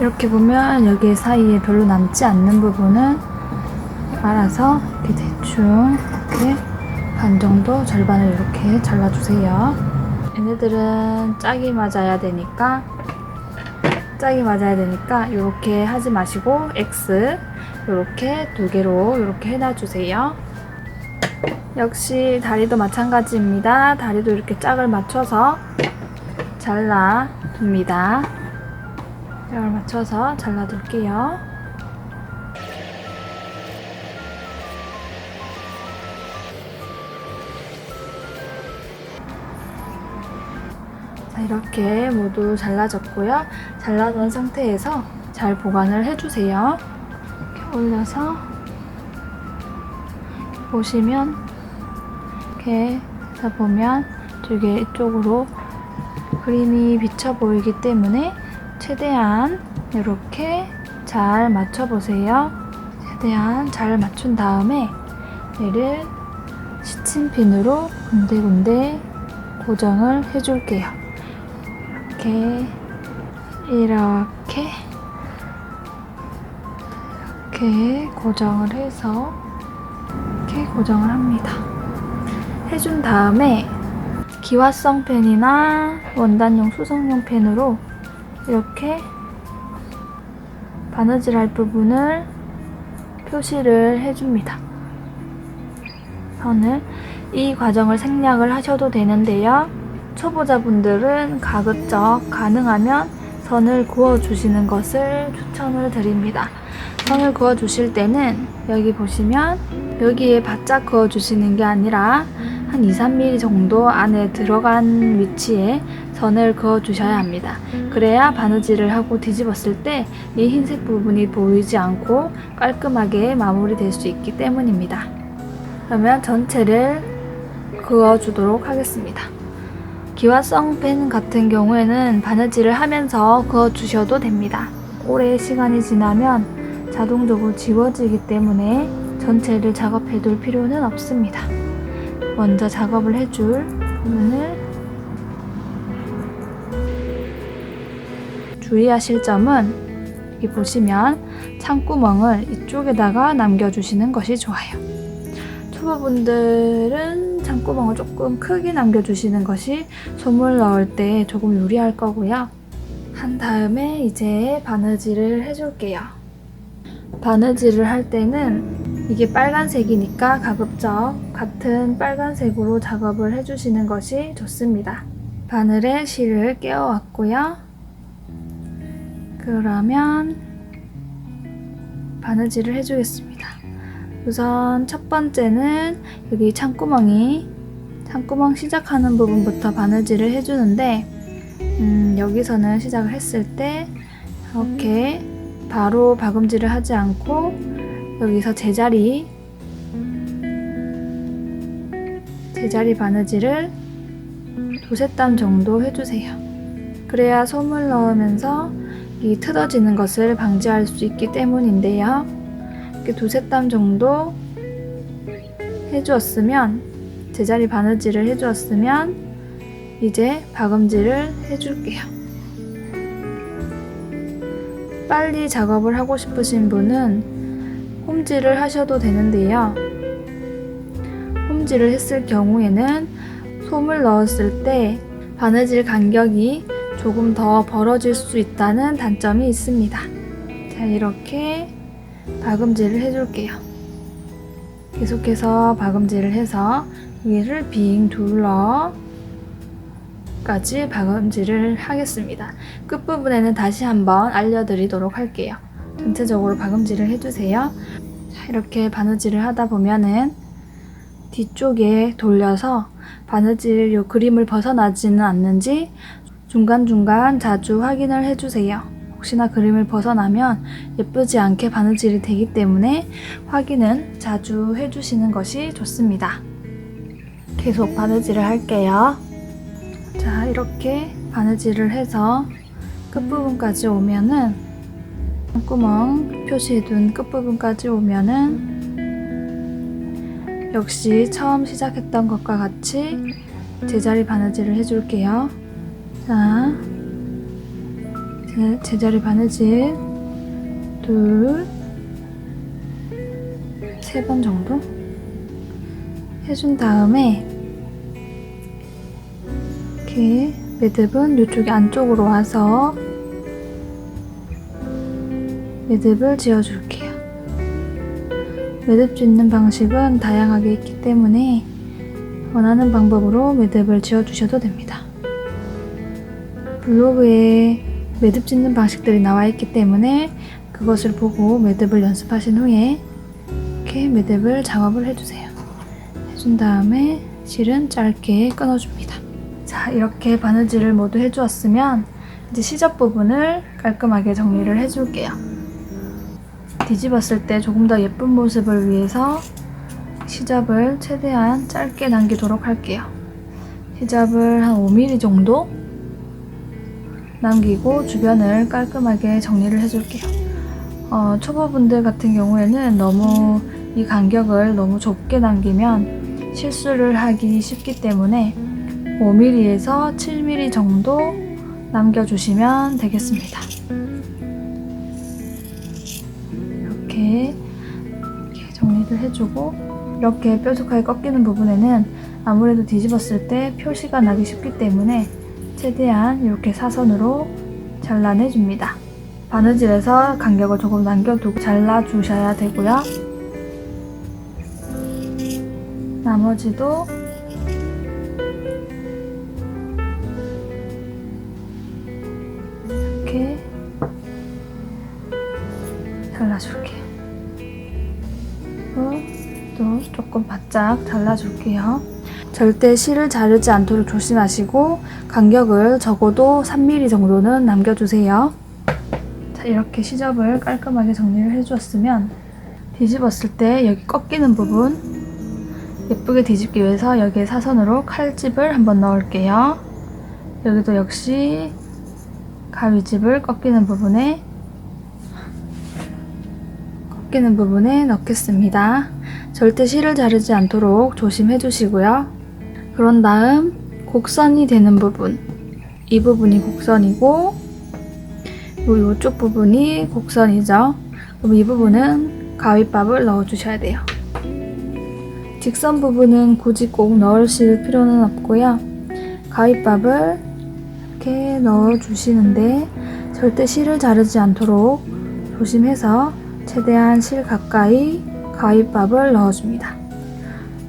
이렇게 보면 여기 사이에 별로 남지 않는 부분은 알아서 이렇게 대충 이렇게 반 정도 절반을 이렇게 잘라주세요. 얘네들은 짝이 맞아야 되니까 짝이 맞아야 되니까 이렇게 하지 마시고 X 이렇게 두 개로 이렇게 해놔주세요. 역시 다리도 마찬가지입니다. 다리도 이렇게 짝을 맞춰서 잘라둡니다. 짝을 맞춰서 잘라둘게요. 자, 이렇게 모두 잘라졌고요. 잘라놓은 상태에서 잘 보관을 해주세요. 이렇게 올려서 보시면 이렇게 하다 보면 되게 이쪽으로 그림이 비쳐 보이기 때문에 최대한 이렇게 잘 맞춰보세요. 최대한 잘 맞춘 다음에 얘를 시침핀으로 군데군데 고정을 해줄게요. 이렇게 이렇게 이렇게 고정을 해서 이렇게 고정을 합니다. 해준 다음에 기화성 펜이나 원단용 수성용 펜으로 이렇게 바느질 할 부분을 표시를 해줍니다. 선을 이 과정을 생략을 하셔도 되는데요. 초보자분들은 가급적 가능하면 선을 그어주시는 것을 추천을 드립니다. 선을 그어주실 때는 여기 보시면 여기에 바짝 그어주시는 게 아니라 한 2, 3mm 정도 안에 들어간 위치에 선을 그어 주셔야 합니다. 그래야 바느질을 하고 뒤집었을 때 이 흰색 부분이 보이지 않고 깔끔하게 마무리될 수 있기 때문입니다. 그러면 전체를 그어 주도록 하겠습니다. 기화성 펜 같은 경우에는 바느질을 하면서 그어 주셔도 됩니다. 오래 시간이 지나면 자동적으로 지워지기 때문에 전체를 작업해 둘 필요는 없습니다. 먼저 작업을 해줄 부분을 주의하실 점은 여기 보시면 창구멍을 이쪽에다가 남겨주시는 것이 좋아요. 초보분들은 창구멍을 조금 크게 남겨주시는 것이 솜을 넣을 때 조금 유리할 거고요. 한 다음에 이제 바느질을 해줄게요. 바느질을 할 때는 이게 빨간색이니까 가급적 같은 빨간색으로 작업을 해주시는 것이 좋습니다. 바늘에 실을 끼워왔고요. 그러면 바느질을 해주겠습니다. 우선 첫 번째는 여기 창구멍이 창구멍 시작하는 부분부터 바느질을 해주는데 음, 여기서는 시작을 했을 때 이렇게 바로 박음질을 하지 않고 여기서 제자리 제자리 바느질을 두세 땀 정도 해주세요. 그래야 솜을 넣으면서 이 틀어지는 것을 방지할 수 있기 때문인데요. 이렇게 두세 땀 정도 해주었으면 제자리 바느질을 해주었으면 이제 박음질을 해줄게요. 빨리 작업을 하고 싶으신 분은 홈질을 하셔도 되는데요. 홈질을 했을 경우에는 솜을 넣었을 때 바느질 간격이 조금 더 벌어질 수 있다는 단점이 있습니다. 자, 이렇게 박음질을 해줄게요. 계속해서 박음질을 해서 위를 빙 둘러 까지 박음질을 하겠습니다. 끝부분에는 다시 한번 알려드리도록 할게요. 전체적으로 박음질을 해주세요. 자, 이렇게 바느질을 하다 보면은 뒤쪽에 돌려서 바느질 요 그림을 벗어나지는 않는지 중간중간 자주 확인을 해주세요. 혹시나 그림을 벗어나면 예쁘지 않게 바느질이 되기 때문에 확인은 자주 해주시는 것이 좋습니다. 계속 바느질을 할게요. 자, 이렇게 바느질을 해서 끝부분까지 오면은 구멍 표시해둔 끝부분까지 오면은 역시 처음 시작했던 것과 같이 제자리 바느질을 해줄게요. 자, 제- 제자리 바느질 둘, 세 번 정도 해준 다음에 이렇게 매듭은 이쪽이 안쪽으로 와서 매듭을 지어줄게요. 매듭 짓는 방식은 다양하게 있기 때문에 원하는 방법으로 매듭을 지어주셔도 됩니다. 블로그에 매듭 짓는 방식들이 나와 있기 때문에 그것을 보고 매듭을 연습하신 후에 이렇게 매듭을 작업을 해주세요. 해준 다음에 실은 짧게 끊어줍니다. 자, 이렇게 바느질을 모두 해주었으면 이제 시접 부분을 깔끔하게 정리를 해줄게요. 뒤집었을 때 조금 더 예쁜 모습을 위해서 시접을 최대한 짧게 남기도록 할게요. 시접을 한 5mm 정도 남기고 주변을 깔끔하게 정리를 해줄게요. 어, 초보분들 같은 경우에는 너무 이 간격을 너무 좁게 남기면 실수를 하기 쉽기 때문에 5mm에서 7mm 정도 남겨주시면 되겠습니다. 이렇게, 정리를 해주고 이렇게 뾰족하게 꺾이는 부분에는 아무래도 뒤집었을 때 표시가 나기 쉽기 때문에 최대한 이렇게 사선으로 잘라내줍니다. 바느질에서 간격을 조금 남겨두고 잘라주셔야 되고요. 나머지도 바짝 잘라줄게요. 절대 실을 자르지 않도록 조심하시고 간격을 적어도 3mm 정도는 남겨주세요. 자, 이렇게 시접을 깔끔하게 정리를 해주었으면 뒤집었을 때 여기 꺾이는 부분 예쁘게 뒤집기 위해서 여기에 사선으로 칼집을 한번 넣을게요. 여기도 역시 가위집을 꺾이는 부분에 꺾이는 부분에 넣겠습니다. 절대 실을 자르지 않도록 조심해 주시고요. 그런 다음 곡선이 되는 부분 이 부분이 곡선이고 요 요쪽 부분이 곡선이죠. 그럼 이 부분은 가위밥을 넣어 주셔야 돼요. 직선 부분은 굳이 꼭 넣으실 필요는 없고요. 가위밥을 이렇게 넣어 주시는데 절대 실을 자르지 않도록 조심해서 최대한 실 가까이 가위밥을 넣어줍니다.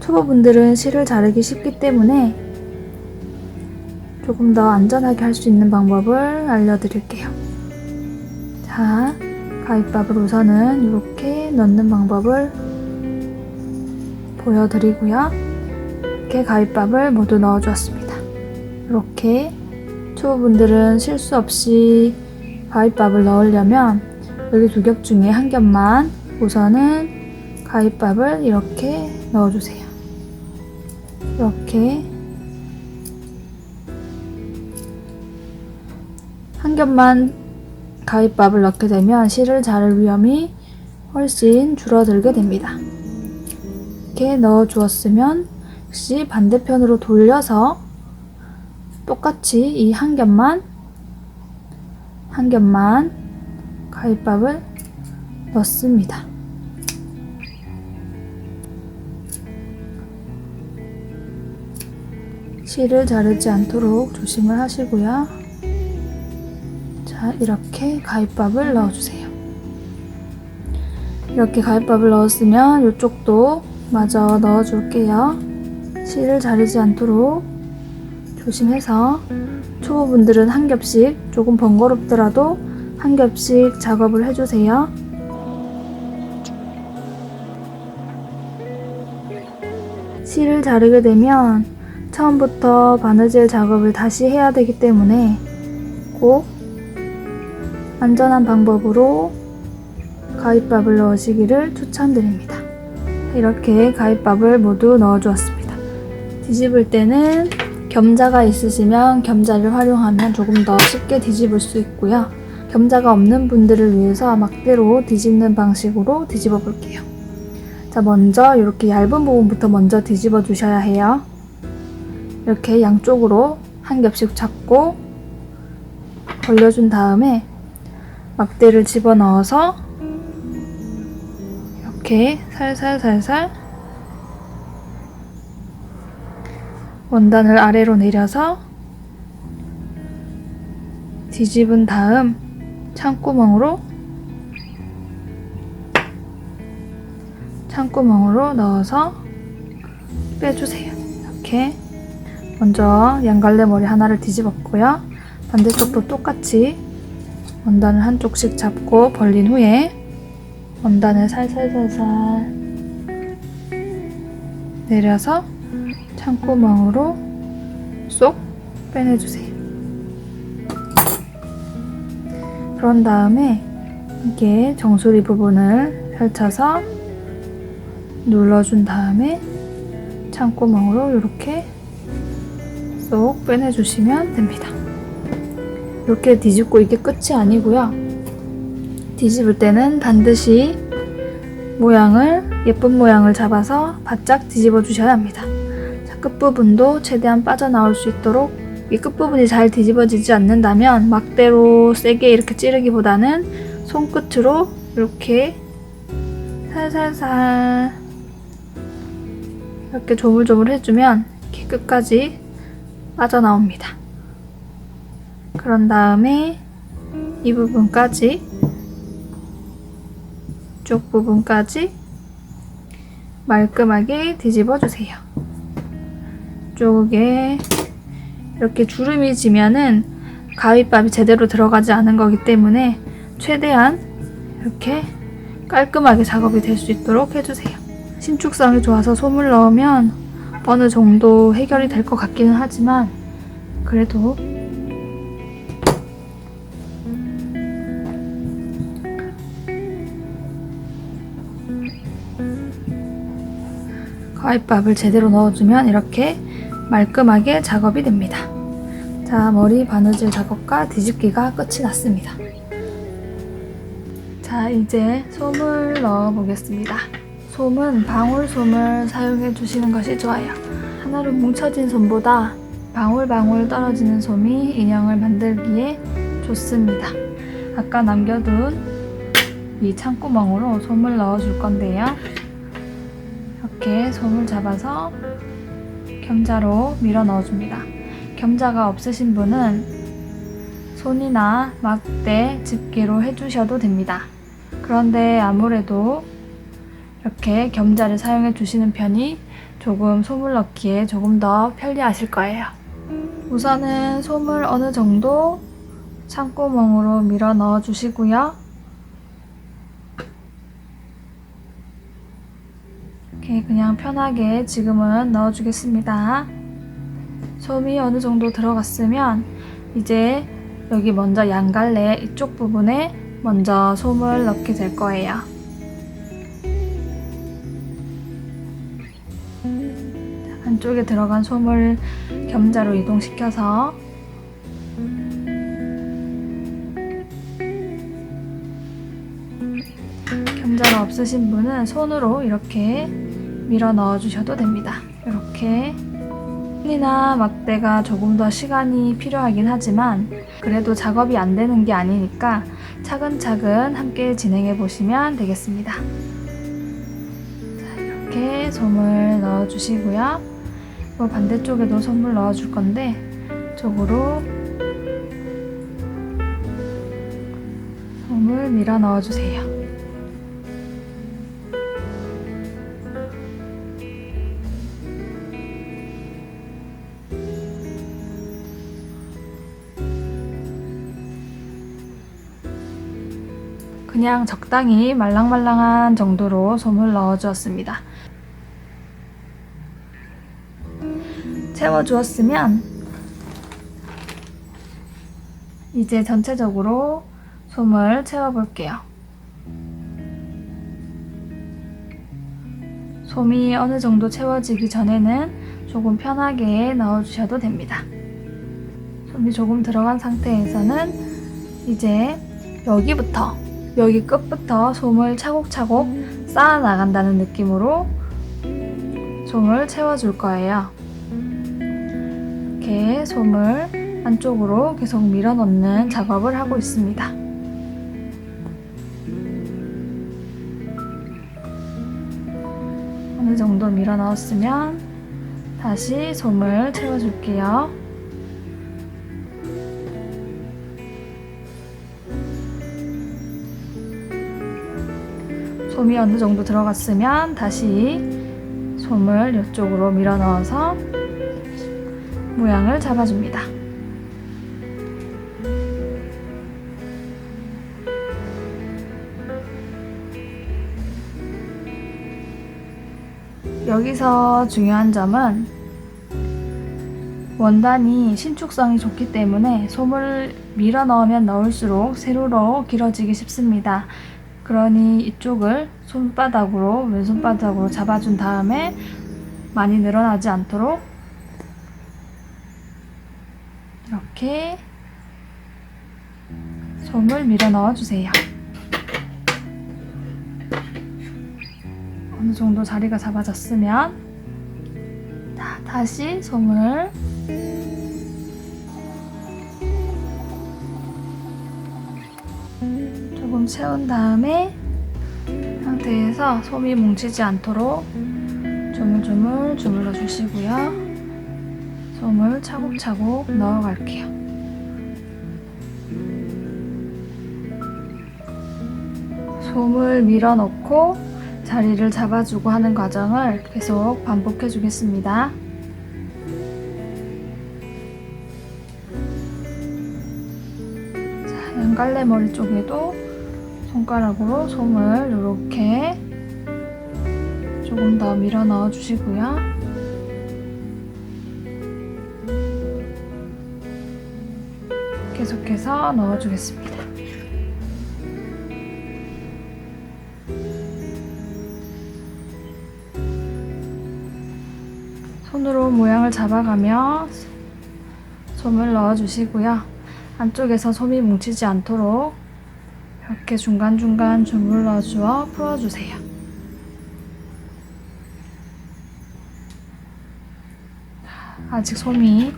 초보분들은 실을 자르기 쉽기 때문에 조금 더 안전하게 할 수 있는 방법을 알려드릴게요. 자, 가위밥을 우선은 이렇게 넣는 방법을 보여드리고요. 이렇게 가위밥을 모두 넣어주었습니다. 이렇게 초보분들은 실수 없이 가위밥을 넣으려면 여기 두 겹 중에 한 겹만 우선은 가위밥을 이렇게 넣어주세요. 이렇게 한 겹만 가위밥을 넣게 되면 실을 자를 위험이 훨씬 줄어들게 됩니다. 이렇게 넣어 주었으면 역시 반대편으로 돌려서 똑같이 이 한 겹만 한 겹만 가위밥을 넣습니다. 실을 자르지 않도록 조심을 하시고요. 자, 이렇게 가위밥을 넣어주세요. 이렇게 가위밥을 넣었으면 이쪽도 마저 넣어줄게요. 실을 자르지 않도록 조심해서 초보분들은 한 겹씩 조금 번거롭더라도 한 겹씩 작업을 해주세요. 실을 자르게 되면 처음부터 바느질 작업을 다시 해야 되기 때문에 꼭 안전한 방법으로 가위밥을 넣으시기를 추천드립니다. 이렇게 가위밥을 모두 넣어주었습니다. 뒤집을 때는 겸자가 있으시면 겸자를 활용하면 조금 더 쉽게 뒤집을 수 있고요. 겸자가 없는 분들을 위해서 막대로 뒤집는 방식으로 뒤집어 볼게요. 자, 먼저 이렇게 얇은 부분부터 먼저 뒤집어 주셔야 해요. 이렇게 양쪽으로 한 겹씩 잡고 벌려준 다음에 막대를 집어넣어서 이렇게 살살살살 원단을 아래로 내려서 뒤집은 다음 창구멍으로 창구멍으로 넣어서 빼주세요. 이렇게 먼저 양갈래 머리 하나를 뒤집었고요. 반대쪽도 똑같이 원단을 한쪽씩 잡고 벌린 후에 원단을 살살살살 내려서 창구멍으로 쏙 빼내주세요. 그런 다음에 이게 정수리 부분을 펼쳐서 눌러준 다음에 창구멍으로 이렇게 쏙 빼내주시면 됩니다. 이렇게 뒤집고 이게 끝이 아니고요. 뒤집을 때는 반드시 모양을 예쁜 모양을 잡아서 바짝 뒤집어 주셔야 합니다. 자, 끝부분도 최대한 빠져나올 수 있도록 이 끝부분이 잘 뒤집어지지 않는다면 막대로 세게 이렇게 찌르기보다는 손끝으로 이렇게 살살살 이렇게 조물조물 해주면 이렇게 끝까지 빠져나옵니다. 그런 다음에 이 부분까지 쪽 부분까지 말끔하게 뒤집어 주세요. 쪽에 이렇게 주름이 지면은 가위밥이 제대로 들어가지 않은 거기 때문에 최대한 이렇게 깔끔하게 작업이 될 수 있도록 해주세요. 신축성이 좋아서 솜을 넣으면 어느 정도 해결이 될 것 같기는 하지만 그래도 가위밥을 제대로 넣어주면 이렇게 말끔하게 작업이 됩니다. 자, 머리 바느질 작업과 뒤집기가 끝이 났습니다. 자, 이제 솜을 넣어 보겠습니다. 솜은 방울솜을 사용해 주시는 것이 좋아요. 하나로 뭉쳐진 솜보다 방울방울 떨어지는 솜이 인형을 만들기에 좋습니다. 아까 남겨둔 이 창구멍으로 솜을 넣어 줄 건데요. 이렇게 솜을 잡아서 겸자로 밀어 넣어 줍니다. 겸자가 없으신 분은 손이나 막대, 집게로 해주셔도 됩니다. 그런데 아무래도 이렇게 겸자를 사용해 주시는 편이 조금 솜을 넣기에 조금 더 편리하실 거예요. 우선은 솜을 어느 정도 창구멍으로 밀어 넣어 주시고요. 이렇게 그냥 편하게 지금은 넣어 주겠습니다. 솜이 어느 정도 들어갔으면 이제 여기 먼저 양갈래 이쪽 부분에 먼저 솜을 넣게 될 거예요. 안쪽에 들어간 솜을 겸자로 이동시켜서 겸자가 없으신 분은 손으로 이렇게 밀어 넣어 주셔도 됩니다. 이렇게 손이나 막대가 조금 더 시간이 필요하긴 하지만 그래도 작업이 안 되는 게 아니니까 차근차근 함께 진행해 보시면 되겠습니다. 자, 이렇게 솜을 넣어 주시고요. 또 반대쪽에도 솜을 넣어 줄 건데 쪽으로 솜을 밀어 넣어 주세요. 그냥 적당히 말랑말랑한 정도로 솜을 넣어주었습니다. 채워주었으면 이제 전체적으로 솜을 채워볼게요. 솜이 어느 정도 채워지기 전에는 조금 편하게 넣어주셔도 됩니다. 솜이 조금 들어간 상태에서는 이제 여기부터 여기 끝부터 솜을 차곡차곡 쌓아 나간다는 느낌으로 솜을 채워줄 거예요. 이렇게 솜을 안쪽으로 계속 밀어 넣는 작업을 하고 있습니다. 어느 정도 밀어 넣었으면 다시 솜을 채워줄게요. 솜이 어느 정도 들어갔으면 다시 솜을 이쪽으로 밀어 넣어서 모양을 잡아줍니다. 여기서 중요한 점은 원단이 신축성이 좋기 때문에 솜을 밀어 넣으면 넣을수록 세로로 길어지기 쉽습니다. 그러니 이쪽을 손바닥으로 왼손바닥으로 잡아준 다음에 많이 늘어나지 않도록 이렇게 솜을 밀어 넣어 주세요. 어느 정도 자리가 잡아졌으면 자, 다시 솜을 조금 채운 다음에 상태에서 솜이 뭉치지 않도록 조물조물 주물러 주시고요. 솜을 차곡차곡 넣어 갈게요. 솜을 밀어 넣고 자리를 잡아주고 하는 과정을 계속 반복해 주겠습니다. 자, 양갈래 머리 쪽에도 손가락으로 솜을 이렇게 조금 더 밀어 넣어 주시고요. 계속해서 넣어 주겠습니다. 손으로 모양을 잡아가며 솜을 넣어 주시고요. 안쪽에서 솜이 뭉치지 않도록 이렇게 중간중간 주물러 주어 풀어주세요. 아직 솜이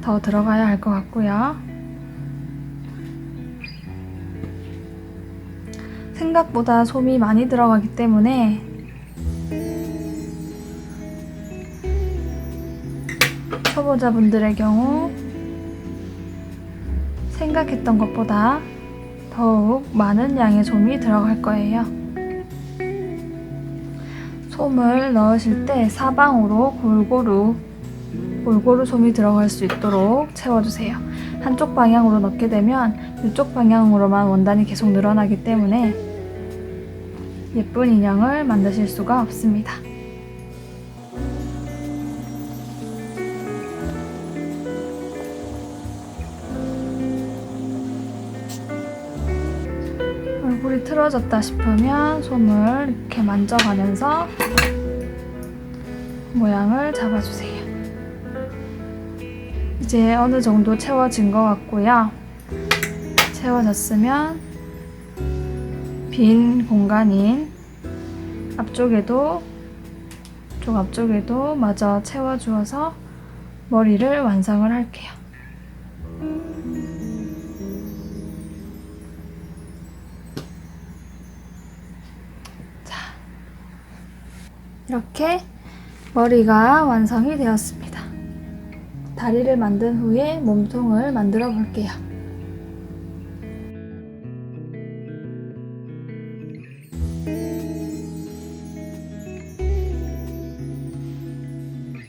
더 들어가야 할 것 같고요. 생각보다 솜이 많이 들어가기 때문에 초보자분들의 경우 생각했던 것보다 더욱 많은 양의 솜이 들어갈 거예요. 솜을 넣으실 때 사방으로 골고루 골고루 솜이 들어갈 수 있도록 채워주세요. 한쪽 방향으로 넣게 되면 이쪽 방향으로만 원단이 계속 늘어나기 때문에 예쁜 인형을 만드실 수가 없습니다. 얼굴이 틀어졌다 싶으면 솜을 이렇게 만져가면서 모양을 잡아주세요. 이제 어느 정도 채워진 것 같고요. 채워졌으면 빈 공간인 앞쪽에도 쪽 앞쪽에도 마저 채워주어서 머리를 완성을 할게요. 이렇게 머리가 완성이 되었습니다. 다리를 만든 후에 몸통을 만들어 볼게요.